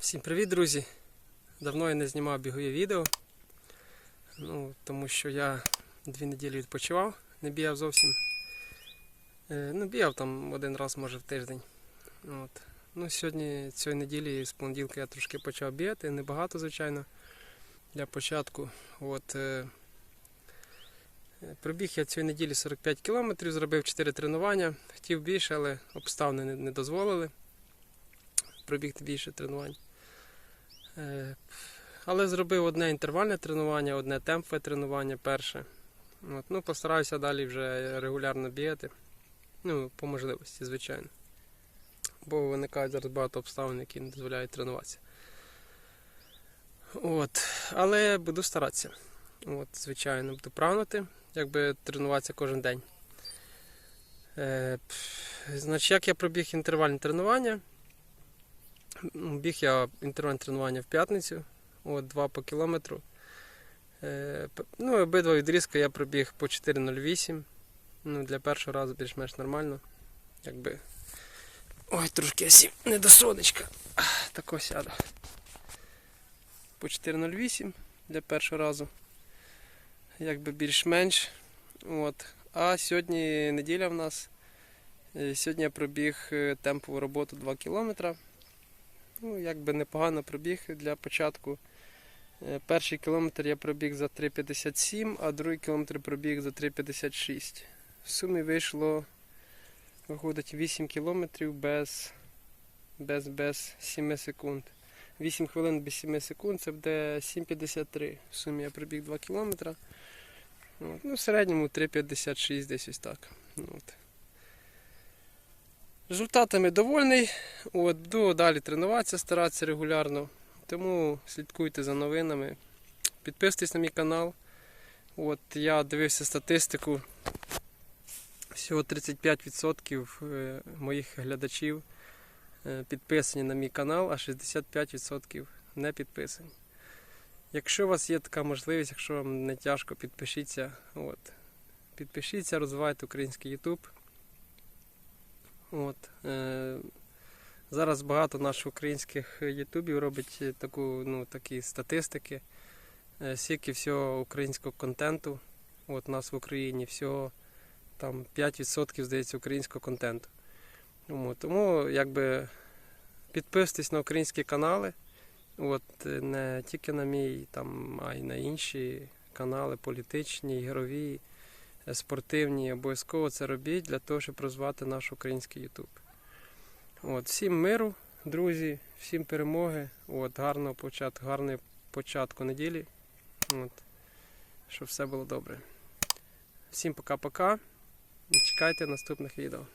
Всім привіт, друзі! Давно я не знімав бігові відео, ну, тому що я дві неділі відпочивав, не бігав зовсім. Е, ну, бігав там один раз, може, в тиждень. От. Ну, сьогодні, цієї неділі, з понеділка я трошки почав бігати, небагато, звичайно, для початку. От, е, е, пробіг я цієї неділі 45 кілометрів, зробив 4 тренування. Хотів більше, але обставини не дозволили пробігти більше тренувань. Е, Але зробив одне інтервальне тренування, одне темпове тренування перше. От, ну, постараюся далі вже регулярно бігати. Ну, по можливості, звичайно. Бо виникають зараз багато обставин, які не дозволяють тренуватися. От. Але буду старатися. От, звичайно, буду прагнути, якби тренуватися кожен день. Е, значить, як я пробіг інтервальне тренування? Біг я інтервальне тренування в п'ятницю, от 2 по кілометру. Е, ну, обидва відрізки я пробіг по 4.08. Ну, для першого разу більш-менш нормально. Якби. Ой, трошки я сів не до сонечка. Ах, Тако сяду. По 4.08 для першого разу. Якби більш-менш. От. А сьогодні неділя в нас. Е, Сьогодні я пробіг е, темпову роботу 2 кілометра. Ну, якби непогано пробіг для початку. Е, Перший кілометр я пробіг за 3,57, а другий кілометр пробіг за 3,56. В сумі вийшло виходить 8 кілометрів без, без, без 7 секунд. 8 хвилин без 7 секунд це буде 7,53. В сумі я пробіг 2 кілометри. Ну, в середньому 3,56 десь ось так. Ну, От. Результатами довольний. От, буду далі тренуватися, старатися регулярно. Тому слідкуйте за новинами. Підписуйтесь на мій канал. От, я дивився статистику. Всього 35% е, моїх глядачів е, підписані на мій канал, а 65% не підписані. Якщо у вас є така можливість, якщо вам не тяжко, підпишіться. От. Підпишіться, розвивайте український YouTube. От, е, зараз багато наших українських ютубів робить е, таку, ну, такі статистики. Е, скільки всього українського контенту. От у нас в Україні всього там 5% здається українського контенту. Тому, якби підписуйтесь на українські канали. От, не тільки на мій, там, а й на інші канали політичні, ігрові спортивні, обов'язково це робіть для того, щоб розвивати наш український. От, всім миру, друзі, всім перемоги, от, гарного початку, гарного початку неділі. От, щоб все було добре. Всім пока-пока. Чекайте наступних відео.